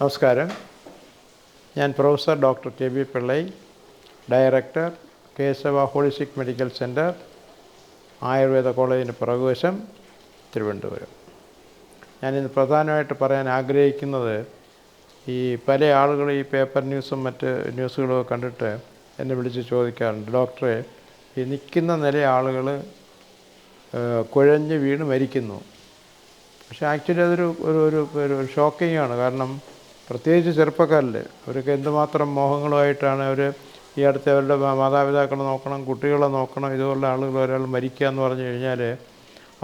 നമസ്കാരം. ഞാൻ professor doctor K B Pillai director Keshava holistic medical centre Ayurveda കോളേജിന്റെ പുറകുവശം തിരുവനന്തപുരം. ഞാനിന്ന് പ്രധാനമായിട്ട് പറയാൻ ആഗ്രഹിക്കുന്നത് ഈ പല ആളുകൾ ഈ പേപ്പർ ന്യൂസും മറ്റ് ന്യൂസുകളും കണ്ടിട്ട് എന്നെ വിളിച്ച് ചോദിക്കാറുണ്ട്. ഡോക്ടറെ ഈ നിൽക്കുന്ന നില ആളുകൾ കുഴഞ്ഞ് വീണ് മരിക്കുന്നു. പക്ഷേ ആക്ച്വലി അതൊരു ഒരു ഒരു ഷോക്കിംഗ് ആണ് കാരണം പ്രത്യേകിച്ച് ചെറുപ്പക്കാരിൽ അവർക്ക് എന്തുമാത്രം മോഹങ്ങളുമായിട്ടാണ് അവർ ഈ അടുത്ത് അവരുടെ മാതാപിതാക്കളെ നോക്കണം കുട്ടികളെ നോക്കണം ഇതുപോലുള്ള ആളുകൾ ഒരാൾ മരിക്കുക എന്ന് പറഞ്ഞു കഴിഞ്ഞാൽ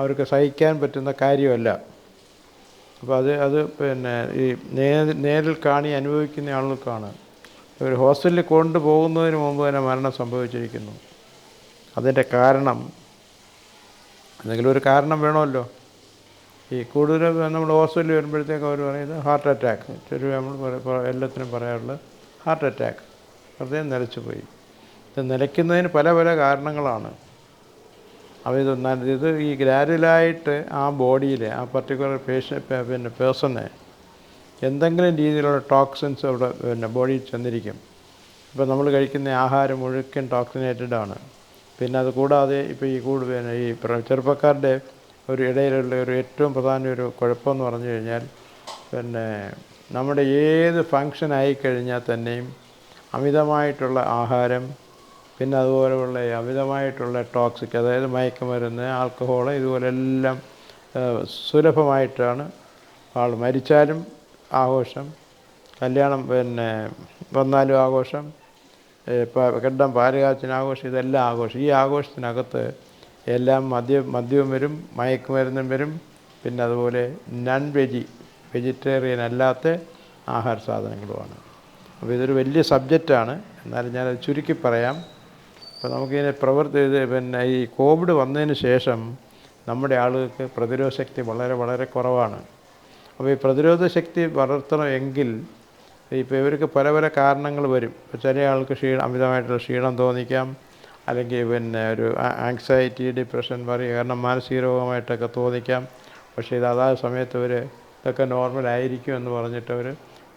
അവർക്ക് സഹിക്കാൻ പറ്റുന്ന കാര്യമല്ല. അപ്പോൾ അത് അത് പിന്നെ ഈ നേരിൽ കാണി അനുഭവിക്കുന്ന ആളുകൾക്കാണ് ഇവർ ഹോസ്റ്റലിൽ കൊണ്ടുപോകുന്നതിന് മുമ്പ് തന്നെ മരണം സംഭവിച്ചിരിക്കുന്നു. അതിന്റെ കാരണം എന്തെങ്കിലും ഒരു കാരണം വേണമല്ലോ? ഈ കൂടുതൽ നമ്മൾ ഹോസ്പിറ്റലിൽ വരുമ്പോഴത്തേക്ക് അവർ പറയുന്നത് ഹാർട്ട് അറ്റാക്ക് ചെറിയ നമ്മൾ എല്ലാത്തിനും പറയാറുള്ളത് ഹാർട്ട് അറ്റാക്ക് ഹൃദയം നിലച്ചു പോയി. ഇത് നിലയ്ക്കുന്നതിന് പല പല കാരണങ്ങളാണ്. അപ്പോൾ ഇത് ഇത് ഈ ഗ്രാജുവലായിട്ട് ആ ബോഡിയിൽ ആ പർട്ടിക്കുലർ പേഷ്യൻ പിന്നെ പേഴ്സണെ എന്തെങ്കിലും രീതിയിലുള്ള ടോക്സിൻസ് അവിടെ പിന്നെ ബോഡിയിൽ ചെന്നിരിക്കും. ഇപ്പോൾ നമ്മൾ കഴിക്കുന്ന ആഹാരം മുഴുക്കൻ ടോക്സിനേറ്റഡ് ആണ്. പിന്നെ അത് കൂടാതെ ഇപ്പോൾ ഈ കൂടുതൽ ഈ ചെറുപ്പക്കാരുടെ ഒരു ഇടയിലുള്ള ഒരു ഏറ്റവും പ്രധാന ഒരു കുഴപ്പമെന്ന് പറഞ്ഞു കഴിഞ്ഞാൽ പിന്നെ നമ്മുടെ ഏത് ഫങ്ഷൻ ആയിക്കഴിഞ്ഞാൽ തന്നെയും അമിതമായിട്ടുള്ള ആഹാരം പിന്നെ അതുപോലെയുള്ള അമിതമായിട്ടുള്ള ടോക്സിക് അതായത് മയക്കുമരുന്ന് ആൽക്കഹോൾ ഇതുപോലെ എല്ലാം സുലഭമായിട്ടാണ് ആൾ മരിച്ചാലും ആഘോഷം കല്യാണം പിന്നെ വന്നാലും ആഘോഷം കെട്ടം പാലുകാച്ചിന് ആഘോഷം ഇതെല്ലാം ആഘോഷം. ഈ ആഘോഷത്തിനകത്ത് എല്ലാം മദ്യ മദ്യവും വരും മയക്കുമരുന്നും വരും. പിന്നെ അതുപോലെ നൺ വെജി വെജിറ്റേറിയൻ അല്ലാത്ത ആഹാര സാധനങ്ങളുമാണ്. അപ്പോൾ ഇതൊരു വലിയ സബ്ജക്റ്റാണ് എന്നാലും ഞാനത് ചുരുക്കി പറയാം. അപ്പോൾ നമുക്കിതിനെ പ്രവർത്തി ഇത് പിന്നെ ഈ കോവിഡ് വന്നതിന് ശേഷം നമ്മുടെ ആളുകൾക്ക് പ്രതിരോധ ശക്തി വളരെ വളരെ കുറവാണ്. അപ്പോൾ ഈ പ്രതിരോധ ശക്തി വളർത്തണമെങ്കിൽ ഇപ്പോൾ ഇവർക്ക് പല പല കാരണങ്ങൾ വരും. ചില ആൾക്ക് ക്ഷീണം അമിതമായിട്ടുള്ള ക്ഷീണം തോന്നിക്കാം. അല്ലെങ്കിൽ പിന്നെ ഒരു ആങ്സൈറ്റി ഡിപ്രഷൻ പറയും കാരണം മാനസിക രോഗമായിട്ടൊക്കെ തോന്നിക്കാം. പക്ഷേ ഇത് അതാത് സമയത്ത് അവർ ഇതൊക്കെ നോർമൽ ആയിരിക്കും എന്ന് പറഞ്ഞിട്ട് അവർ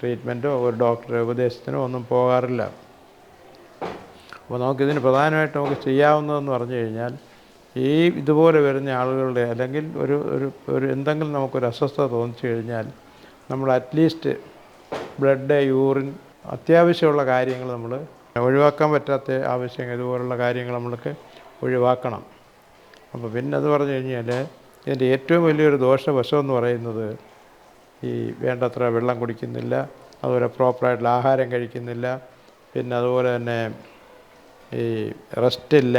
ട്രീറ്റ്മെന്റോ ഒരു ഡോക്ടറെ ഉപദേശത്തിനോ ഒന്നും പോകാറില്ല. അപ്പോൾ നമുക്കിതിന് പ്രധാനമായിട്ട് നമുക്ക് ചെയ്യാവുന്നതെന്ന് പറഞ്ഞു കഴിഞ്ഞാൽ ഈ ഇതുപോലെ വരുന്ന ആളുകളുടെ അല്ലെങ്കിൽ ഒരു ഒരു ഒരു എന്തെങ്കിലും നമുക്കൊരു അസ്വസ്ഥത തോന്നിച്ചു കഴിഞ്ഞാൽ നമ്മൾ അറ്റ്ലീസ്റ്റ് ബ്ലഡ് യൂറിൻ അത്യാവശ്യമുള്ള കാര്യങ്ങൾ നമ്മൾ ഒഴിവാക്കാൻ പറ്റാത്ത ആവശ്യങ്ങൾ ഇതുപോലുള്ള കാര്യങ്ങൾ നമ്മൾക്ക് ഒഴിവാക്കണം. അപ്പോൾ പിന്നെ അത് പറഞ്ഞു കഴിഞ്ഞാൽ ഇതിന്റെ ഏറ്റവും വലിയൊരു ദോഷവശം എന്ന് പറയുന്നത് ഈ വേണ്ടത്ര വെള്ളം കുടിക്കുന്നില്ല അതുപോലെ പ്രോപ്പറായിട്ടുള്ള ആഹാരം കഴിക്കുന്നില്ല പിന്നെ അതുപോലെ തന്നെ ഈ റെസ്റ്റില്ല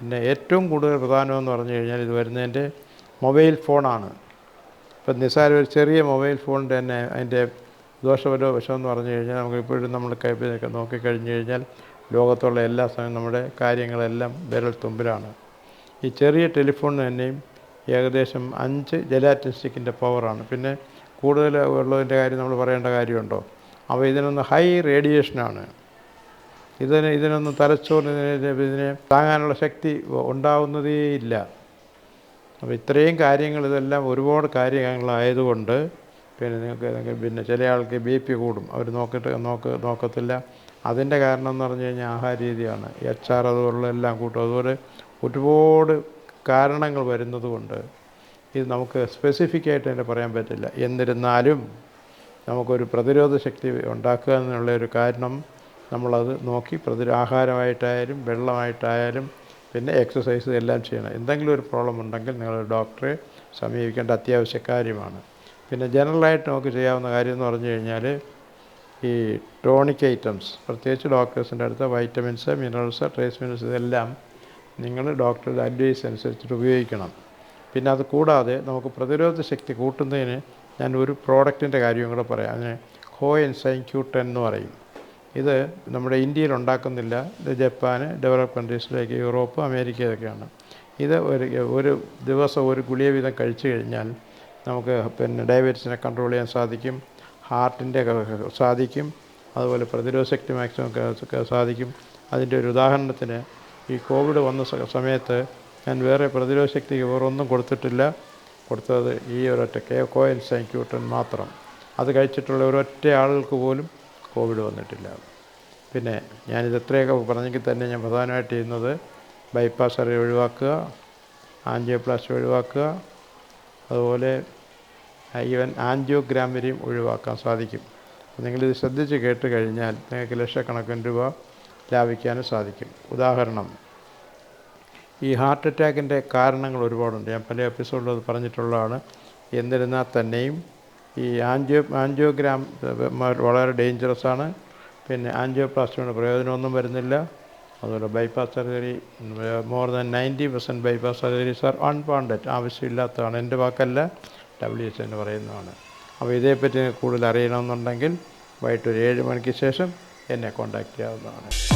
പിന്നെ ഏറ്റവും കൂടുതൽ പ്രധാനമെന്ന് പറഞ്ഞു കഴിഞ്ഞാൽ ഇത് വരുന്നതിന്റെ മൊബൈൽ ഫോണാണ്. ഇപ്പം നിസ്സാര ഒരു ചെറിയ മൊബൈൽ ഫോണിന്റെ തന്നെ അതിന്റെ ദോഷപരോ വിഷമെന്ന് പറഞ്ഞു കഴിഞ്ഞാൽ നമുക്ക് ഇപ്പോഴും നമ്മൾ കൈപ്പിലൊക്കെ നോക്കിക്കഴിഞ്ഞു കഴിഞ്ഞാൽ ലോകത്തുള്ള എല്ലാ സമയം നമ്മുടെ കാര്യങ്ങളെല്ലാം വിരൽ തുമ്പിലാണ്. ഈ ചെറിയ ടെലിഫോണിന് തന്നെയും ഏകദേശം അഞ്ച് ജലാറ്റിൻ സ്റ്റിക്കിന്റെ പവറാണ്. പിന്നെ കൂടുതൽ ഉള്ളതിന്റെ കാര്യം നമ്മൾ പറയേണ്ട കാര്യമുണ്ടോ? അപ്പോൾ ഇതിനൊന്ന് ഹൈ റേഡിയേഷനാണ്. ഇതിന് ഇതിനൊന്ന് തലച്ചോറിന് ഇതിനെ താങ്ങാനുള്ള ശക്തി ഉണ്ടാവുന്നതേ ഇല്ല. അപ്പോൾ ഇത്രയും കാര്യങ്ങൾ ഇതെല്ലാം ഒരുപാട് കാര്യങ്ങളായതുകൊണ്ട് പിന്നെ നിങ്ങൾക്ക് ഏതെങ്കിലും പിന്നെ ചില ആൾക്ക് ബി പി കൂടും. അവർ നോക്കിയിട്ട് നോക്ക് നോക്കത്തില്ല. അതിന്റെ കാരണം എന്ന് പറഞ്ഞു കഴിഞ്ഞാൽ ആഹാര രീതിയാണ്. എച്ച് ആർ അതുപോലുള്ള എല്ലാം കൂട്ടും. അതുപോലെ ഒരുപാട് കാരണങ്ങൾ വരുന്നത് കൊണ്ട് ഇത് നമുക്ക് സ്പെസിഫിക് ആയിട്ട് തന്നെ പറയാൻ പറ്റില്ല. എന്നിരുന്നാലും നമുക്കൊരു പ്രതിരോധ ശക്തി ഉണ്ടാക്കുക എന്നുള്ള ഒരു കാരണം നമ്മളത് നോക്കി പ്രതി ആഹാരമായിട്ടായാലും വെള്ളമായിട്ടായാലും പിന്നെ എക്സസൈസ് എല്ലാം ചെയ്യണം. എന്തെങ്കിലും ഒരു പ്രോബ്ലം ഉണ്ടെങ്കിൽ നിങ്ങൾ ഡോക്ടറെ സമീപിക്കേണ്ട അത്യാവശ്യ കാര്യമാണ്. പിന്നെ ജനറലായിട്ട് നമുക്ക് ചെയ്യാവുന്ന കാര്യം എന്ന് പറഞ്ഞു കഴിഞ്ഞാൽ ഈ ടോണിക് ഐറ്റംസ് പ്രത്യേകിച്ച് ഡോക്ടേഴ്സിന്റെ അടുത്ത് വൈറ്റമിൻസ് മിനറൽസ് ട്രേസ് മിനറൽസ് ഇതെല്ലാം നിങ്ങൾ ഡോക്ടറുടെ അഡ്വൈസ് അനുസരിച്ചിട്ട് ഉപയോഗിക്കണം. പിന്നെ അത് കൂടാതെ നമുക്ക് പ്രതിരോധ ശക്തി കൂട്ടുന്നതിന് ഞാൻ ഒരു പ്രോഡക്റ്റിന്റെ കാര്യം കൂടെ പറയാം. അതിന് ഹോ എൻസൈൻ സൈൻക്യൂട്ടൻ എന്ന് പറയും. ഇത് നമ്മുടെ ഇന്ത്യയിൽ ഉണ്ടാക്കുന്നില്ല. ഇത് ജപ്പാന് ഡെവലപ്പ് കൺട്രീസിലേക്ക് യൂറോപ്പ് അമേരിക്കയിലൊക്കെയാണ് ഇത് ഒരു ഒരു ദിവസം ഒരു ഗുളിക വീതം കഴിച്ചു കഴിഞ്ഞാൽ നമുക്ക് പിന്നെ ഡയബറ്റീസിനെ കൺട്രോൾ ചെയ്യാൻ സാധിക്കും. ഹാർട്ടിന്റെ സാധിക്കും. അതുപോലെ പ്രതിരോധ ശക്തി മാക്സിമം സാധിക്കും. അതിന്റെ ഒരു ഉദാഹരണത്തിന് ഈ കോവിഡ് വന്ന സമയത്ത് ഞാൻ വേറെ പ്രതിരോധ ശക്തിക്ക് വേറൊന്നും കൊടുത്തിട്ടില്ല. കൊടുത്തത് ഈ ഒരൊറ്റ കെ കോയൻ സൈക്യൂട്ടൻ മാത്രം. അത് കഴിച്ചിട്ടുള്ള ഒരൊറ്റ ആളുകൾക്ക് പോലും കോവിഡ് വന്നിട്ടില്ല. പിന്നെ ഞാനിത് എത്രയൊക്കെ പറഞ്ഞെങ്കിൽ തന്നെ ഞാൻ പ്രധാനമായിട്ട് ചെയ്യുന്നത് ബൈപ്പാസ് അറിയ ഒഴിവാക്കുക ആൻജിയോപ്ലാസ്റ്റി ഒഴിവാക്കുക. അതുപോലെ ഈവൻ ആൻജിയോഗ്രാം വരെയും ഒഴിവാക്കാൻ സാധിക്കും. നിങ്ങളിത് ശ്രദ്ധിച്ച് കേട്ട് കഴിഞ്ഞാൽ നിങ്ങൾക്ക് ലക്ഷക്കണക്കിന് രൂപ ലാഭിക്കാനും സാധിക്കും. ഉദാഹരണം ഈ ഹാർട്ട് അറ്റാക്കിന്റെ കാരണങ്ങൾ ഒരുപാടുണ്ട്. ഞാൻ പല എപ്പിസോഡിലും അത് പറഞ്ഞിട്ടുള്ളതാണ്. എന്നിരുന്നാൽ തന്നെയും ഈ ആൻജിയോ ആൻജിയോഗ്രാം വളരെ ഡേഞ്ചറസ് ആണ്. പിന്നെ ആൻജിയോപ്ലാസ്റ്റിയുടെ പ്രയോജനമൊന്നും വരുന്നില്ല. അതുപോലെ bypass surgery more than ninety percent bypass surgeries are unwanted ആവശ്യമില്ലാത്തതാണ്. എന്റെ വാക്കല്ല. ഡബ്ല്യു എച്ച് എന്ന് പറയുന്നതാണ്. അപ്പോൾ ഇതേപ്പറ്റി കൂടുതൽ അറിയണമെന്നുണ്ടെങ്കിൽ വൈകിട്ട് ഒരു ഏഴ് മണിക്ക് ശേഷം എന്നെ കോൺടാക്റ്റ് ചെയ്യാവുന്നതാണ്.